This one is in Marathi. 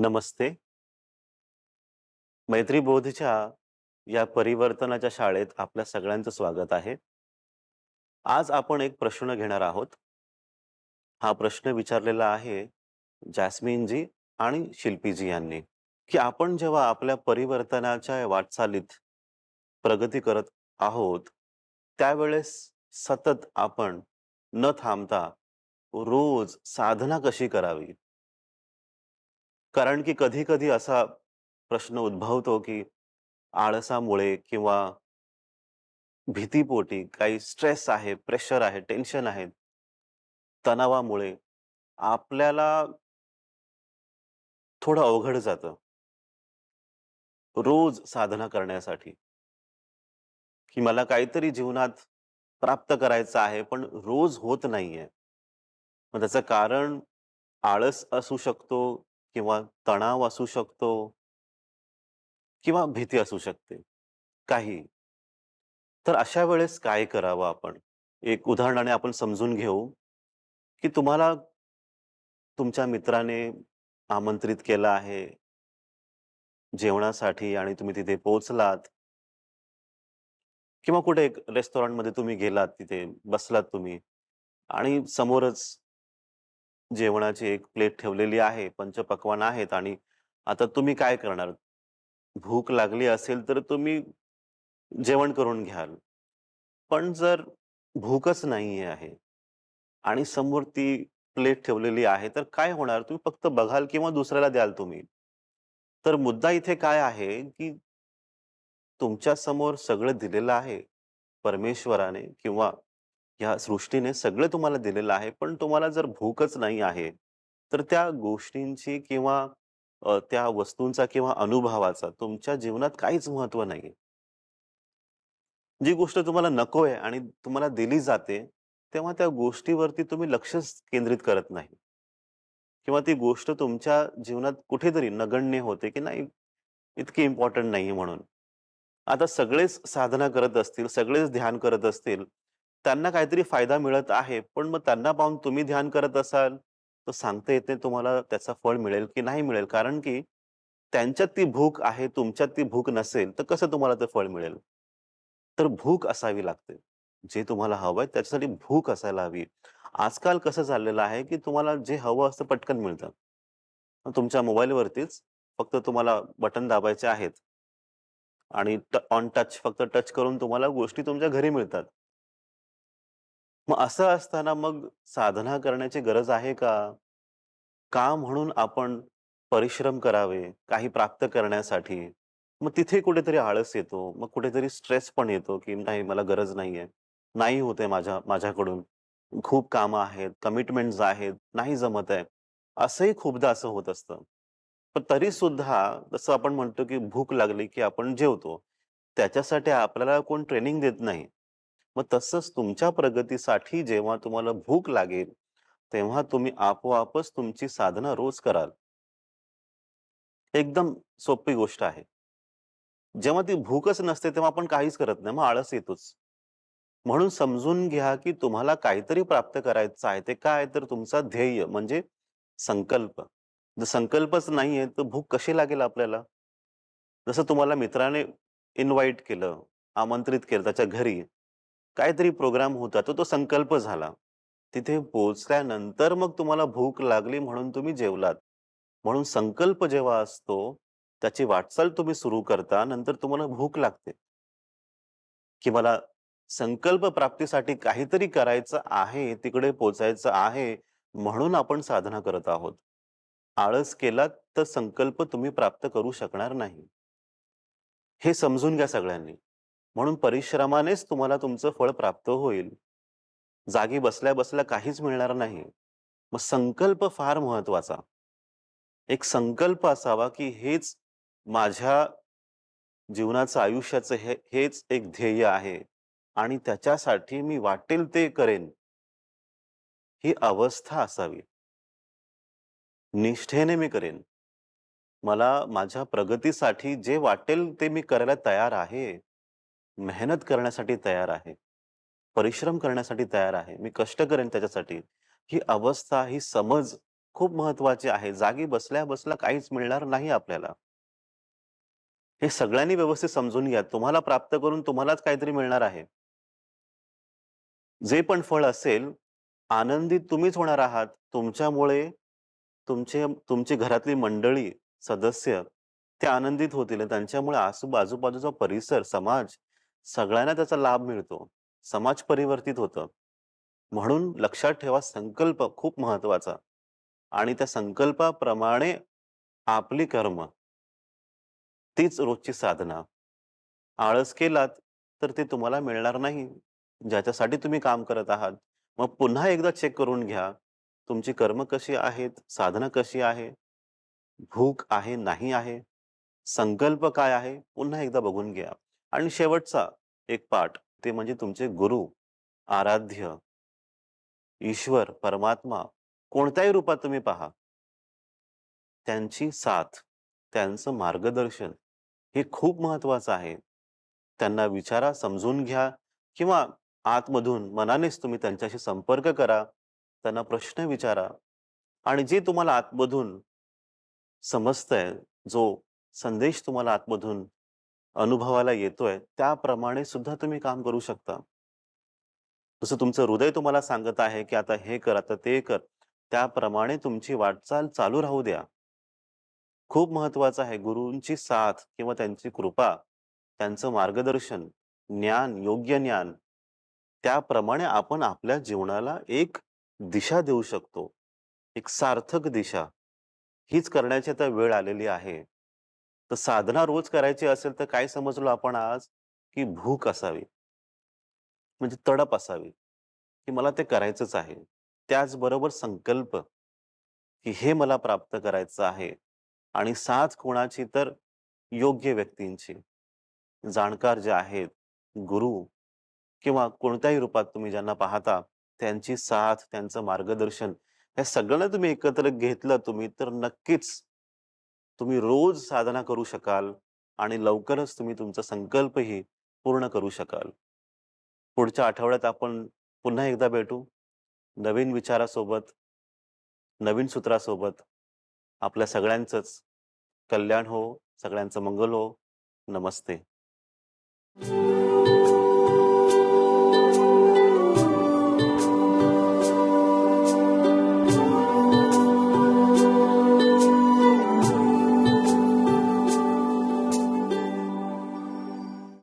नमस्ते. मैत्रीबोधच्या या परिवर्तनाच्या शाळेत आपल्या सगळ्यांचं स्वागत आहे. आज आपण एक प्रश्न घेणार आहोत. हा प्रश्न विचारलेला आहे जॅस्मिनजी आणि शिल्पीजी यांनी, की आपण जेव्हा आपल्या परिवर्तनाच्या वाटचालीत प्रगती करत आहोत, त्यावेळेस सतत आपण न थांबता रोज साधना कशी करावी? कारण की कधी-कधी असा प्रश्न उद्भवतो, की आळसामुळे किंवा भीतीपोटी काही स्ट्रेस आहे, प्रेशर आहे, टेन्शन आहे. तणावामुळे आपल्याला थोडं अवघड जातं. रोज साधना करण्यासाठी. की मला काहीतरी जीवनात प्राप्त करायचं आहे, पण रोज होत नाहीये. मग त्याचं कारण आळस असू शकतो किंवा तणाव असू शकतो किंवा भीती असू शकते. काही तर अशा वेळेस काय करावं आपण? एक उदाहरणाने आपण समजून घेऊ, की तुम्हाला तुमच्या मित्राने आमंत्रित केलं आहे जेवणासाठी आणि तुम्ही तिथे पोहोचलात. किंवा कुठे एक रेस्टॉरंटमध्ये तुम्ही गेलात, तिथे बसलात तुम्ही आणि समोरच जेवणाची एक प्लेट ठेवलेली आहे, पंचपक्वान आहेत आणि आता तुम्ही काय करणार? भूक लागली असेल तर तुम्ही जेवण करून घ्याल. पण जर भूकच नाही आहे आणि समोर ती प्लेट ठेवलेली आहे, तर काय होणार? तुम्ही फक्त बघाल किंवा दुसऱ्याला द्याल तुम्ही. तर मुद्दा इथे काय आहे, की तुमच्यासमोर सगळं दिलेलं आहे. परमेश्वराने किंवा ह्या सृष्टीने सगळं तुम्हाला दिलेलं आहे. पण तुम्हाला जर भूकच नाही आहे, तर त्या गोष्टींची किंवा अ, त्या वस्तूंचा किंवा अनुभवाचा तुमच्या जीवनात काहीच महत्त्व नाही जी गोष्ट तुम्हाला नको आहे आणि तुम्हाला दिली जाते, तेव्हा त्या गोष्टीवरती तुम्ही लक्षच केंद्रित करत नाही. किंवा ती गोष्ट तुमच्या जीवनात कुठेतरी नगण्य होते, की नाही इतकी इम्पोर्टंट नाही म्हणून. आता सगळेच साधना करत असतील, सगळेच ध्यान करत असतील, त्यांना काहीतरी फायदा मिळत आहे. पण मग त्यांना पाहून तुम्ही ध्यान करत असाल, तर सांगता येत नाही तुम्हाला त्याचं फळ मिळेल की नाही मिळेल. कारण की त्यांच्यात ती भूक आहे, तुमच्यात ती भूक नसेल, तर कसं तुम्हाला ते फळ मिळेल? तर भूक असावी लागते. जे तुम्हाला हवंय त्याच्यासाठी भूक असायला हवी. आजकाल कसं झालेलं आहे, की तुम्हाला जे हवं असतं पटकन मिळतं. मग तुमच्या मोबाईलवरतीच फक्त तुम्हाला बटन दाबायचे आहेत. आणि ऑन टच फक्त टच करून तुम्हाला गोष्टी तुमच्या घरी मिळतात. मग असं असताना मग साधना करण्याची गरज आहे का? का म्हणून आपण परिश्रम करावे, काही प्राप्त करण्यासाठी? मग तिथे कुठेतरी आळस येतो. मग कुठेतरी स्ट्रेस पण येतो, की नाही मला गरज नाहीये. नाही होत आहे माझ्या माझ्याकडून. खूप कामं आहेत, कमिटमेंट्स आहेत, नाही जमत आहे. असंही खूपदा असं होत असतं. पण तरी सुद्धा जसं आपण म्हणतो, की भूक लागली, की आपण जेवतो. त्याच्यासाठी आपल्याला कोण ट्रेनिंग देत नाही. मग तसंच तुमच्या प्रगतीसाठी जेव्हा तुम्हाला भूक लागेल, तेव्हा तुम्ही आपोआपच तुमची साधना रोज कराल. एकदम सोपी गोष्ट आहे. जेव्हा ती भूकच नसते, तेव्हा आपण काहीच करत नाही. मग आळस येतोच. म्हणून समजून घ्या, की तुम्हाला काहीतरी प्राप्त करायचं आहे. ते काय? तर तुमचा ध्येय म्हणजे संकल्प. जर संकल्पच नाहीये, तर भूक कशी लागेल आपल्याला? जसं तुम्हाला मित्राने इन्व्हाइट केलं, आमंत्रित केलं त्याच्या घरी. काहीतरी प्रोग्राम होता, तर तो संकल्प झाला. तिथे पोहोचल्यानंतर मग तुम्हाला भूक लागली म्हणून तुम्ही जेवलात. म्हणून संकल्प जेव्हा असतो, त्याची वाटचाल तुम्ही सुरू करता, नंतर तुम्हाला भूक लागते. की मला संकल्प प्राप्तीसाठी काहीतरी करायचं आहे, तिकडे पोहोचायचं आहे, म्हणून आपण साधना करत आहोत. आळस केलात तर संकल्प तुम्ही प्राप्त करू शकणार नाही. हे समजून घ्या सगळ्यांनी. म्हणून परिश्रमानेच तुम्हाला तुमचं फळ प्राप्त होईल. जागी बसल्या-बसल्या काहीच मिळणार नाही. मग संकल्प फार महत्त्वाचा. एक संकल्प असावा, की हेच माझ्या जीवनाचं, आयुष्याचं हे हेच एक ध्येय आहे आणि त्याच्यासाठी मी वाटेल ते करेन. ही अवस्था असावी. निष्ठेने मी करेन. मला माझ्या प्रगतीसाठी जे वाटेल ते मी करायला तयार आहे. मेहनत करण्यासाठी तयार आहे. परिश्रम करण्यासाठी तयार आहे. मी कष्ट करेन त्याच्यासाठी. ही अवस्था, ही समज खूप महत्वाची आहे. जागी बसल्या-बसल्या काहीच मिळणार नाही आपल्याला. हे सगळ्यांनी व्यवस्थित समजून घ्या. तुम्हाला प्राप्त करून तुम्हालाच काहीतरी मिळणार आहे. जे पण फळ असेल, आनंदित तुम्हीच होणार आहात. तुमच्यामुळे तुमचे तुमची घरातली मंडळी, सदस्य ते आनंदित होतील त्यांच्यामुळे आसू आजूबाजूचा परिसर, समाज सगळ्यांना त्याचा लाभ मिळतो. समाज परिवर्तित होतं. म्हणून लक्षात ठेवा संकल्प खूप महत्त्वाचा आणि त्या संकल्पाप्रमाणे आपली कर्म तीच रोजची साधना. आळस केलात तर ते तुम्हाला मिळणार नाही. ज्याच्यासाठी तुम्ही काम करत आहात. मग पुन्हा एकदा चेक करून घ्या. तुमची कर्म कशी आहेत? साधना कशी आहे? भूक आहे, नाही आहे? संकल्प काय आहे? पुन्हा एकदा बघून घ्या. आणि शेवटचा एक पाठ ते म्हणजे तुमचे गुरु, आराध्य, ईश्वर, परमात्मा कोणत्याही रूपात तुम्ही पहा. त्यांची साथ, त्यांचं मार्गदर्शन हे खूप महत्वाचं आहे. त्यांना विचारा, समजून घ्या किंवा आतमधून मनानेच तुम्ही त्यांच्याशी संपर्क करा. त्यांना प्रश्न विचारा आणि जे तुम्हाला आतमधून समजतंय, जो संदेश तुम्हाला आतमधून अनुभवाला येतोय, त्याप्रमाणे सुद्धा तुम्ही काम करू शकता. जसं तुमचं हृदय तुम्हाला सांगत आहे, की आता हे कर, आता ते कर. त्याप्रमाणे तुमची वाटचाल चालू राहू द्या. खूप महत्वाचं आहे गुरूंची साथ किंवा त्यांची कृपा, त्यांचं मार्गदर्शन, ज्ञान, योग्य ज्ञान त्याप्रमाणे आपण आपल्या जीवनाला एक दिशा देऊ शकतो. एक सार्थक दिशा. हीच करण्याची आता वेळ आलेली आहे. तर साधना रोज करायची असेल तर काय समजलो आपण आज? की भूक असावी. म्हणजे तडप असावी, की मला ते करायचंच आहे. त्याचबरोबर संकल्प, की हे मला प्राप्त करायचं आहे आणि साथ कोणाची तर योग्य व्यक्तींची. जाणकार जे आहेत, गुरु किंवा कोणत्याही रूपात तुम्ही ज्यांना पाहता, त्यांची साथ, त्यांचं मार्गदर्शन या सगळ्यांना तुम्ही एकत्र घेतलं तुम्ही तर नक्कीच तुम्ही रोज साधना करू शकाल आणि लवकरच तुम्ही तुमचा संकल्पही पूर्ण करू शकाल. पुढच्या आठवड्यात आपण पुन्हा एकदा भेटू. नवीन विचारासोबत, नवीन सूत्रासोबत. आपल्या सगळ्यांचंच कल्याण हो, सगळ्यांचं मंगल हो. नमस्ते.